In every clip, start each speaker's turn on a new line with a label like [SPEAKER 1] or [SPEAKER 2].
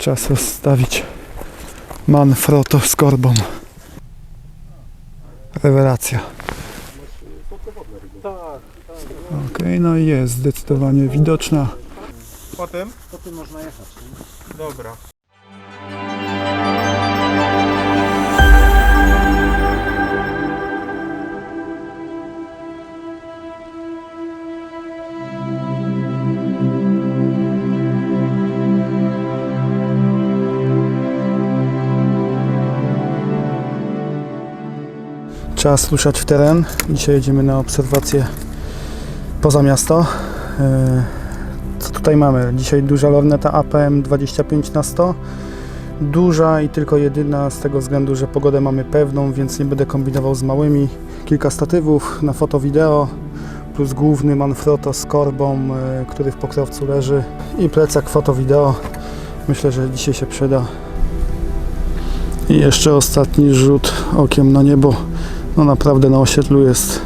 [SPEAKER 1] Czas rozstawić Manfrotto z korbą. Rewelacja. Okej, no i jest zdecydowanie widoczna.
[SPEAKER 2] Potem?
[SPEAKER 3] To ty można jechać.
[SPEAKER 2] Dobra.
[SPEAKER 1] Czas ruszać w teren. Dzisiaj jedziemy na obserwację poza miasto. E, Co tutaj mamy? Dzisiaj duża lorneta APM 25 na 100 Duża i tylko jedyna z tego względu, że pogodę mamy pewną, więc nie będę kombinował z małymi. Kilka statywów na foto, wideo, plus główny Manfrotto z korbą, e, który w pokrowcu leży i plecak foto, wideo. Myślę, że dzisiaj się przyda. I jeszcze ostatni rzut okiem na niebo. No naprawdę na osiedlu jest,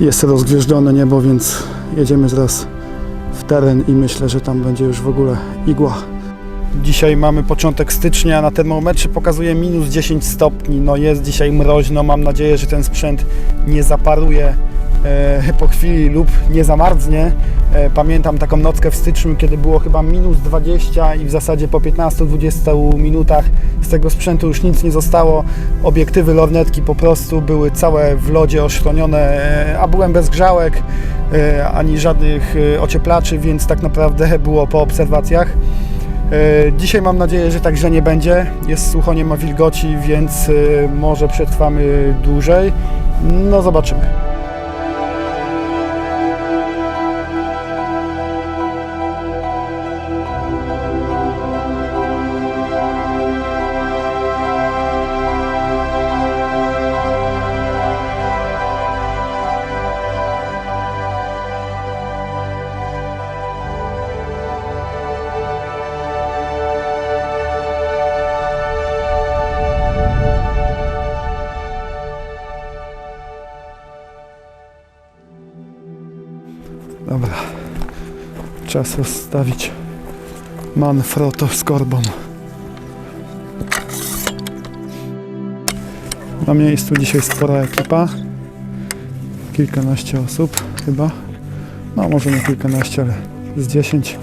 [SPEAKER 1] jest rozgwieżdżone niebo, więc jedziemy zaraz w teren i myślę, że tam będzie już w ogóle igła. Dzisiaj mamy początek stycznia, na termometrze pokazuje minus 10 stopni. No jest dzisiaj mroźno, mam nadzieję, że ten sprzęt nie zaparuje po chwili lub nie zamarznie. E, pamiętam taką nockę w styczniu, kiedy było chyba minus 20 i w zasadzie po 15-20 minutach z tego sprzętu już nic nie zostało. Obiektywy lornetki po prostu były całe w lodzie oszklonione, e, a byłem bez grzałek e, ani żadnych e, ocieplaczy, więc tak naprawdę było po obserwacjach. E, Dzisiaj mam nadzieję, że tak źle nie będzie. Jest sucho, nie ma wilgoci, więc e, może przetrwamy dłużej. No zobaczymy. Czas rozstawić Manfrotto z korbą. Na miejscu dzisiaj spora ekipa. Kilkanaście osób chyba. No może nie kilkanaście, ale z 10.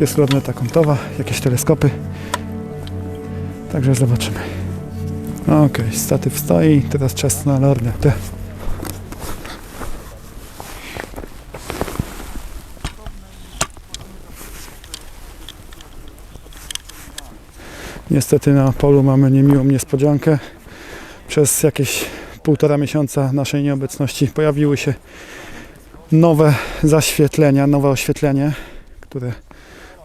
[SPEAKER 1] Jest lorneta kątowa, jakieś teleskopy. Także zobaczymy. Okej, statyw stoi. Teraz czas na lornetę. Niestety na polu mamy niemiłą niespodziankę. Przez jakieś półtora miesiąca naszej nieobecności pojawiły się nowe zaświetlenia, nowe oświetlenie, które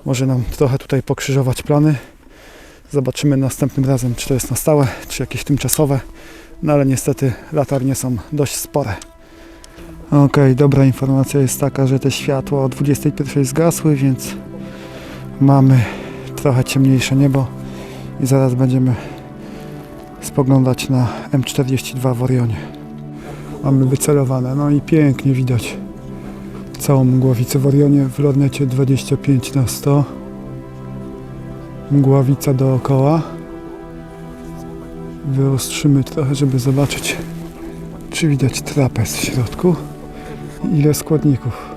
[SPEAKER 1] może nam trochę tutaj pokrzyżować plany. Zobaczymy następnym razem, czy to jest na stałe, czy jakieś tymczasowe. No ale niestety latarnie są dość spore. Okej, dobra informacja jest taka, że te światła o 21 zgasły, więc mamy trochę ciemniejsze niebo i zaraz będziemy spoglądać na M42 w Orionie. Mamy wycelowane, no i pięknie widać całą mgławicę w Orionie w lornecie 25 na 100 mgławica dookoła. Wyostrzymy trochę, żeby zobaczyć czy widać trapez w środku i ile składników.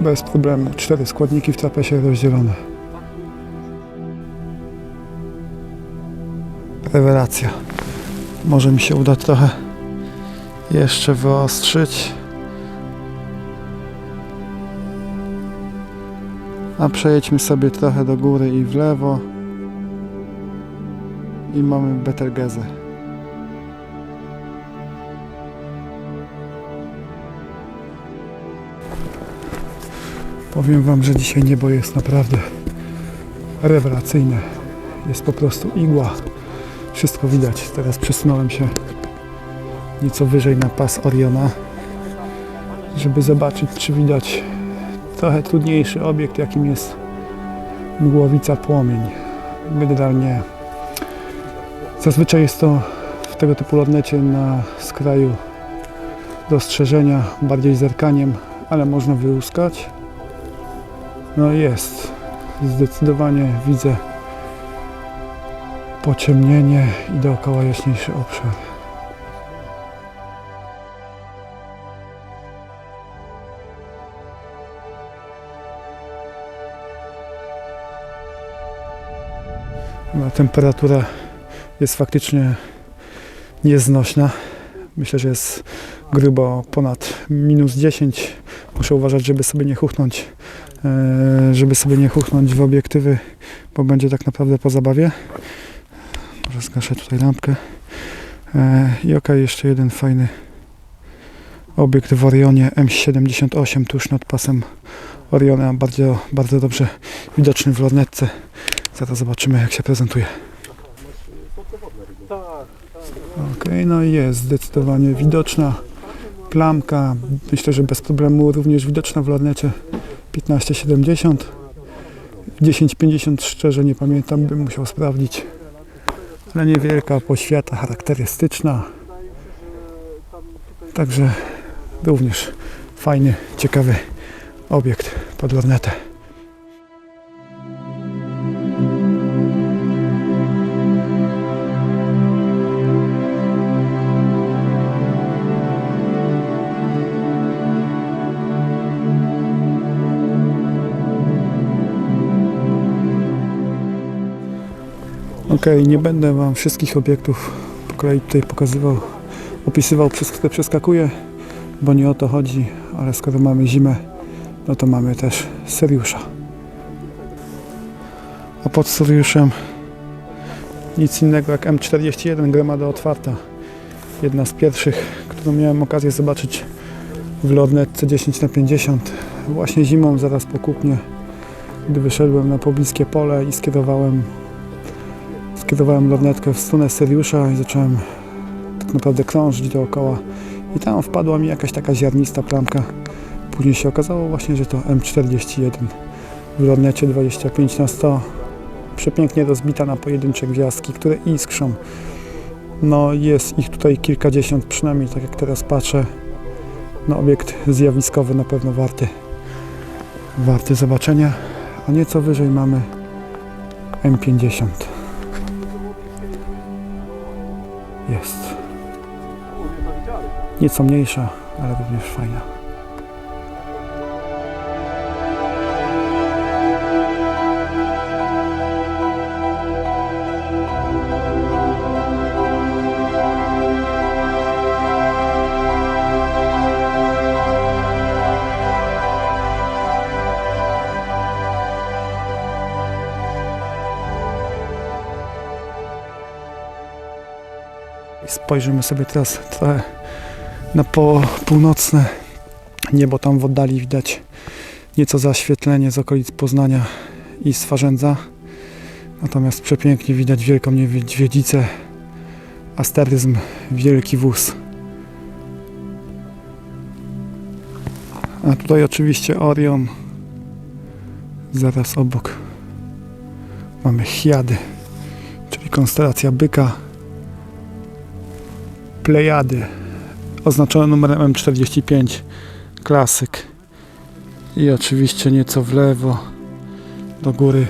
[SPEAKER 1] Bez problemu, cztery składniki w trapezie rozdzielone Rewelacja. Może mi się uda trochę jeszcze wyostrzyć. A przejedźmy sobie trochę do góry i w lewo. I mamy Betelgezę. Powiem Wam, że dzisiaj niebo jest naprawdę rewelacyjne. Jest po prostu igła. Wszystko widać. Teraz przesunąłem się nieco wyżej na pas Oriona, żeby zobaczyć, czy widać trochę trudniejszy obiekt, jakim jest mgławica płomień. Generalnie zazwyczaj jest to w tego typu lornecie na skraju dostrzeżenia, bardziej zerkaniem, ale można wyłuskać. No jest. zdecydowanie widzę pociemnienie i dookoła jaśniejszy obszar. No, temperatura jest faktycznie nieznośna. Myślę, że jest grubo ponad minus 10. Muszę uważać, żeby sobie nie huchnąć, e, żeby sobie nie huchnąć w obiektywy, bo będzie tak naprawdę po zabawie. Może zgaszę tutaj lampkę. E, I ok, jeszcze jeden fajny obiekt w Orionie M78 tuż nad pasem Oriona. Bardzo, bardzo dobrze widoczny w lornetce. Zaraz zobaczymy jak się prezentuje. Ok, no i jest zdecydowanie widoczna plamka. Myślę, że bez problemu również widoczna w lornecie 1570. 1050 szczerze nie pamiętam, bym musiał sprawdzić. Ale niewielka poświata charakterystyczna. Także również fajny, ciekawy obiekt pod lornetę. Ok, nie będę Wam wszystkich obiektów po kolei tutaj pokazywał, opisywał, przez które przeskakuję, bo nie o to chodzi, ale skoro mamy zimę, no to mamy też Seriusza. A pod Seriuszem nic innego jak M41 gromada otwarta. Jedna z pierwszych, którą miałem okazję zobaczyć w lornetce 10 na 50 Właśnie zimą, zaraz po kupnie, gdy wyszedłem na pobliskie pole i skierowałem skierowałem lornetkę w stronę Seriusza i zacząłem tak naprawdę krążyć dookoła i tam wpadła mi jakaś taka ziarnista plamka. Później się okazało właśnie, że to M41 w lornecie 25 na 100 przepięknie rozbita na pojedyncze gwiazdki, które iskrzą. No jest ich tutaj kilkadziesiąt przynajmniej, tak jak teraz patrzę. No obiekt zjawiskowy na pewno warty warty zobaczenia, a nieco wyżej mamy M50 jest. Nieco mniejsza, ale również fajna. Spojrzymy sobie teraz na po północne niebo. Tam w oddali widać nieco zaświetlenie z okolic Poznania i Swarzędza. Natomiast przepięknie widać wielką niedźwiedzicę, asteryzm, wielki wóz. A tutaj oczywiście Orion. Zaraz obok mamy Chiady, czyli konstelacja byka. Plejady. Oznaczone numerem M45. Klasyk. I oczywiście nieco w lewo do góry.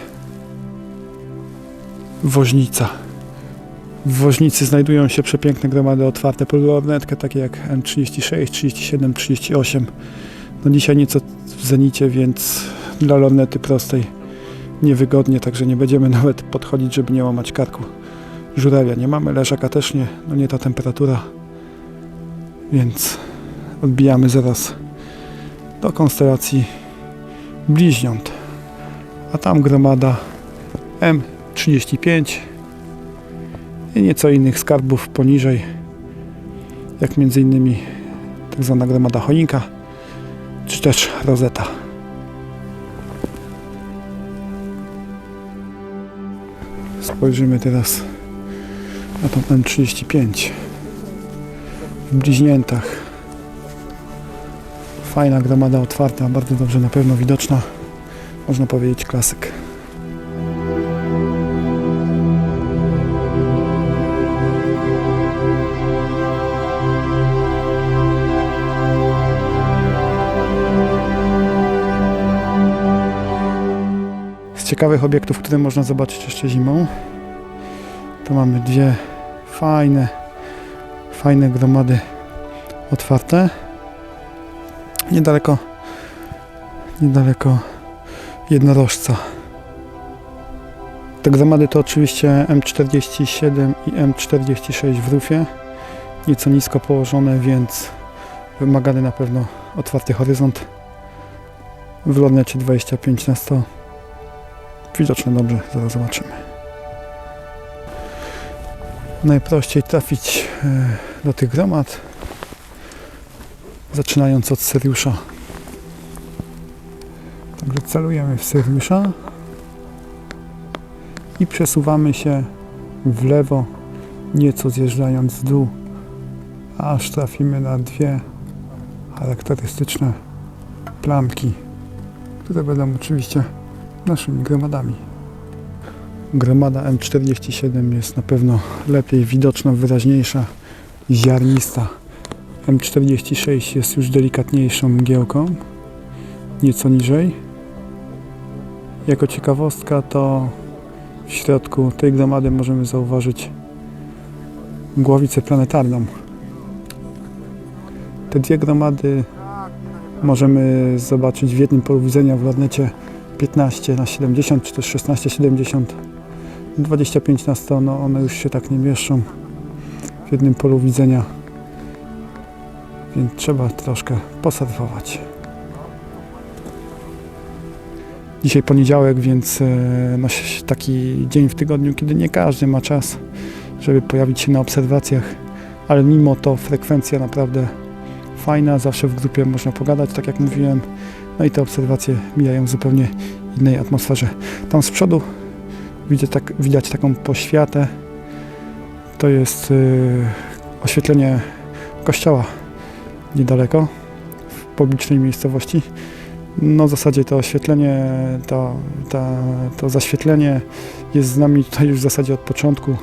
[SPEAKER 1] Woźnica. W woźnicy znajdują się przepiękne gromady otwarte pod lornetkę takie jak M36, 37, 38 no dzisiaj nieco w zenicie więc dla lornety prostej niewygodnie także nie będziemy nawet podchodzić żeby nie łamać karku żurawia nie mamy, leżaka też nie, no nie ta temperatura, więc odbijamy zaraz do konstelacji bliźniąt, a tam gromada M35 i nieco innych skarbów poniżej, jak między innymi tak zwana gromada choinka, czy też rozeta. Spojrzymy teraz na tą M35 w bliźniętach. Fajna gromada otwarta, bardzo dobrze na pewno widoczna. Można powiedzieć klasyk. Ciekawych obiektów, które można zobaczyć jeszcze zimą. Tu mamy dwie fajne, fajne gromady otwarte. Niedaleko, niedaleko jednorożca. Te gromady to oczywiście M47 i M46 w rufie. Nieco nisko położone, więc wymagany na pewno otwarty horyzont. W lornecie 25 na 100 Widoczne dobrze, zaraz zobaczymy. Najprościej trafić e, do tych gromad, zaczynając od Syriusza. Także celujemy w Syriusza i przesuwamy się w lewo, nieco zjeżdżając w dół, aż trafimy na dwie charakterystyczne plamki, które będą oczywiście naszymi gromadami. Gromada M47 jest na pewno lepiej widoczna, wyraźniejsza, ziarnista. M46 jest już delikatniejszą mgiełką, nieco niżej. Jako ciekawostka to w środku tej gromady możemy zauważyć głowicę planetarną. Te dwie gromady możemy zobaczyć w jednym polu widzenia w lornecie 15 na 70 czy też 16 70 25 na 100 no one już się tak nie mieszczą w jednym polu widzenia więc trzeba troszkę posurfować dzisiaj poniedziałek więc no, taki dzień w tygodniu kiedy nie każdy ma czas żeby pojawić się na obserwacjach ale mimo to frekwencja naprawdę fajna zawsze w grupie można pogadać tak jak mówiłem no i te obserwacje mijają w zupełnie innej atmosferze. Tam z przodu widzę tak, widać taką poświatę. To jest y, oświetlenie kościoła niedaleko, w publicznej miejscowości. No w zasadzie to oświetlenie, to, ta, to zaświetlenie jest z nami tutaj już w zasadzie od początku,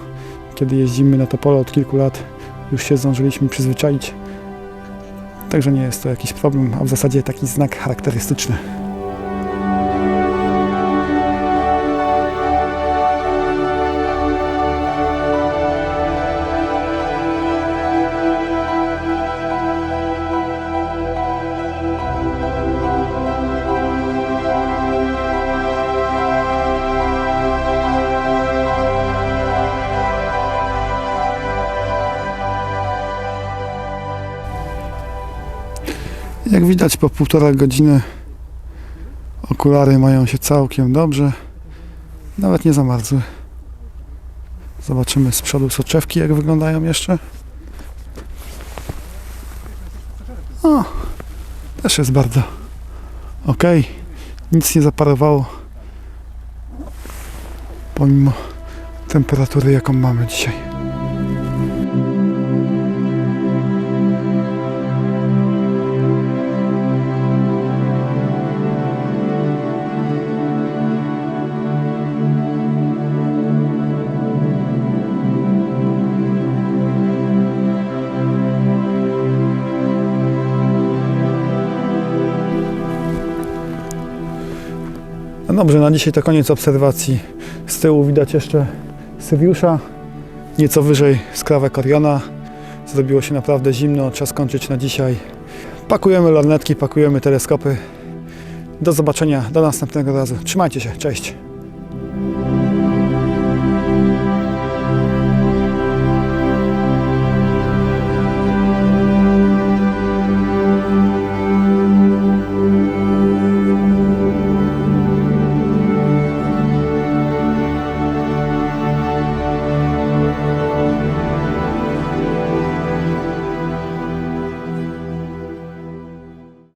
[SPEAKER 1] kiedy jeździmy na to pole od kilku lat. Już się zdążyliśmy przyzwyczaić. Także nie jest to jakiś problem, a w zasadzie taki znak charakterystyczny. Widać po półtora godziny okulary mają się całkiem dobrze. Nawet nie zamarzły. Zobaczymy z przodu soczewki jak wyglądają jeszcze. O, też jest bardzo ok. Nic nie zaparowało. Pomimo temperatury jaką mamy dzisiaj. No dobrze, na dzisiaj to koniec obserwacji. Z tyłu widać jeszcze Syriusza, nieco wyżej skrawek Oriona. Zrobiło się naprawdę zimno, czas kończyć na dzisiaj. Pakujemy lornetki, pakujemy teleskopy. Do zobaczenia, do następnego razu. Trzymajcie się, cześć.